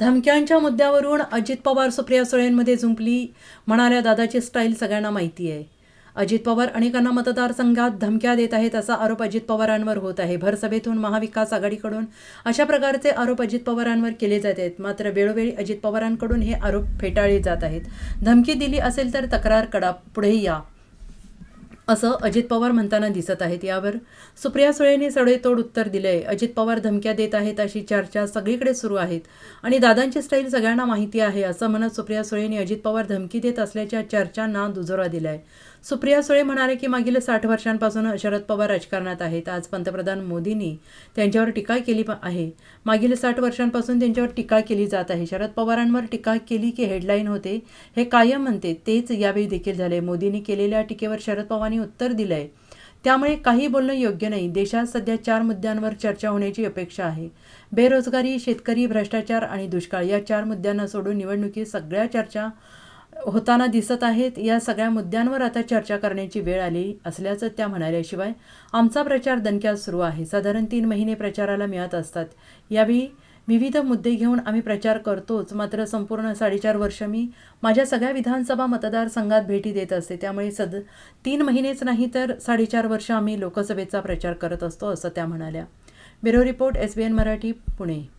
धमक्यांच्या मुद्द्यावरून अजित पवार सुप्रिया सुळेंमध्ये झुंपली. म्हणाल्या दादाची स्टाईल सगळ्यांना माहिती आहे. अजित पवार अनेकांना मतदारसंघात धमक्या देत आहेत असा आरोप अजित पवारांवर होत आहे. भरसभेतून महाविकास आघाडीकडून अशा प्रकारचे आरोप अजित पवारांवर केले जात आहेत. मात्र वेळोवेळी अजित पवारांकडून हे आरोप फेटाळले जात आहेत. धमकी दिली असेल तर तक्रार करा. पुढे या. असं अजित पवार म्हणताना दिसत आहेत यावर. सुप्रिया सुळेने सडेतोड उत्तर दिले आहे अजित पवार धमक्या देत आहेत अशी चर्चा सगळीकडे सुरू आहेत. आणि दादांची स्टाईल सगळ्यांना माहिती आहे असं म्हणत सुप्रिया सुळेने अजित पवार धमकी देत असल्याच्या चर्चांना दुजोरा दिलाय. सुप्रिया सुळे म्हणाले की मागील साठ वर्षांपासून शरद पवार राजकारणात आहेत. आज पंतप्रधान मोदींनी त्यांच्यावर टीका केली आहे. मागील साठ वर्षांपासून त्यांच्यावर टीका केली जात आहे. शरद पवारांवर टीका केली की हेडलाईन होते हे कायम म्हणते. तेच यावेळी देखील झाले. मोदींनी केलेल्या टीकेवर शरद पवारांनी उत्तर दिलंय. त्यामुळे काही बोलणं योग्य नाही. देशात सध्या चार मुद्द्यांवर चर्चा होण्याची अपेक्षा आहे. बेरोजगारी शेतकरी भ्रष्टाचार आणि दुष्काळ या चार मुद्द्यांना सोडून निवडणुकीत सगळ्या चर्चा होताना दिसत आहेत. या सगळ्या मुद्द्यांवर आता चर्चा करण्याची वेळ आली असल्याचं त्या म्हणाल्याशिवाय आमचा प्रचार दणक्यात सुरू आहे. साधारण तीन महिने प्रचाराला मिळत असतात. यावेळी विविध मुद्दे घेऊन आम्ही प्रचार करतोच. मात्र संपूर्ण साडेचार वर्ष मी माझ्या सगळ्या विधानसभा मतदारसंघात भेटी देत असते. त्यामुळे सद तीन महिनेच नाही तर साडेचार वर्ष आम्ही लोकसभेचा प्रचार करत असतो असं त्या म्हणाल्या. Bureau report S B N Marathi Pune.